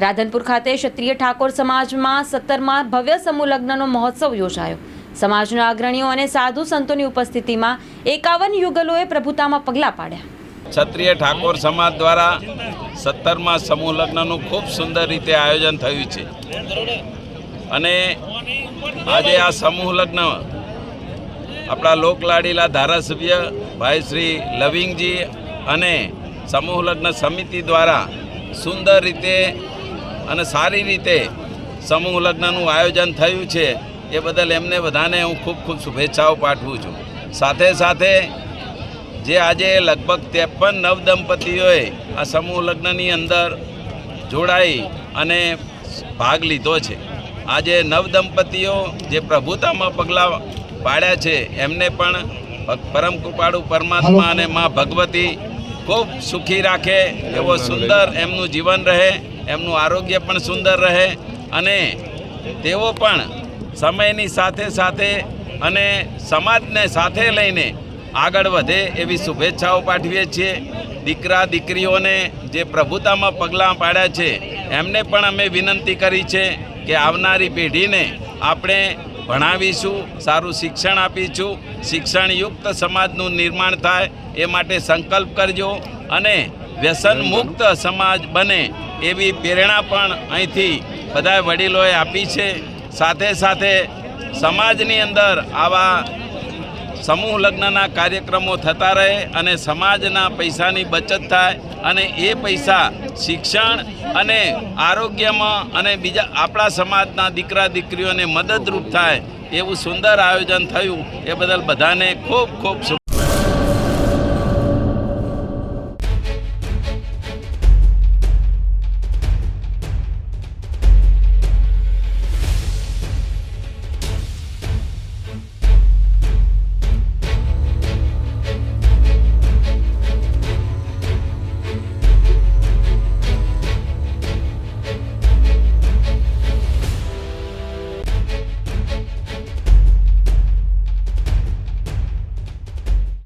રાધનપુર ખાતે ક્ષત્રિય ઠાકોર સમાજમાં સત્તરમાં ભવ્ય સમૂહ લગ્નનો મહોત્સવ યોજાયો. સમાજના અગ્રણીઓ અને સાધુ સંતોની ઉપસ્થિતિમાં એકાવન યુગલોએ પ્રભુતામાં પગલાં પાડ્યા. ક્ષત્રિય ઠાકોર સમાજ દ્વારા સત્તરમાં સમૂહ લગ્નનું ખૂબ સુંદર રીતે આયોજન થયું છે. અને આજે આ સમૂહ લગ્ન આપણા લોકલાડીલા ધારાસભ્ય ભાઈ શ્રી લવિંગજી અને સમૂહ લગ્ન સમિતિ દ્વારા સુંદર રીતે અને સારી રીતે સમૂહ લગ્નનું આયોજન થયું છે એ બદલ એમને બધાને હું ખૂબ ખૂબ શુભેચ્છાઓ પાઠવું છું. સાથે સાથે જે આજે લગભગ ત્રેપન નવદંપતીઓએ આ સમૂહ લગ્નની અંદર જોડાઈ અને ભાગ લીધો છે. આજે નવદંપતીઓ જે પ્રભુતામાં પગલાં પાડ્યા છે એમને પણ પરમ કૃપાળુ પરમાત્મા અને મા ભગવતી ખૂબ સુખી રાખે એવો સુંદર એમનું જીવન રહે એમનું આરોગ્ય પણ સુંદર રહે અને તેઓ પણ સમયની સાથે સાથે અને સમાજને સાથે લઈને આગળ વધે એવી શુભેચ્છાઓ પાઠવીએ છીએ. દીકરા દીકરીઓને જે પ્રભુતામાં પગલાં પાડ્યા છે એમને પણ અમે વિનંતી કરી છે કે આવનારી પેઢીને આપણે ભણાવીશું, સારું શિક્ષણ આપીશું, શિક્ષણયુક્ત સમાજનું નિર્માણ થાય એ માટે સંકલ્પ કરજો અને વ્યસન મુક્ત સમાજ બને એવી પ્રેરણા પણ અહીંથી બધા વડીલોએ આપી છે. સાથે સાથે સમાજની અંદર આવા સમૂહ લગ્નના કાર્યક્રમો થતા રહે અને સમાજના પૈસાની બચત થાય અને એ પૈસા શિક્ષણ અને આરોગ્યમાં અને બીજા આપણા સમાજના દીકરા દીકરીઓને મદદરૂપ થાય એવું સુંદર આયોજન થયું. એ બદલ બધાને ખૂબ ખૂબ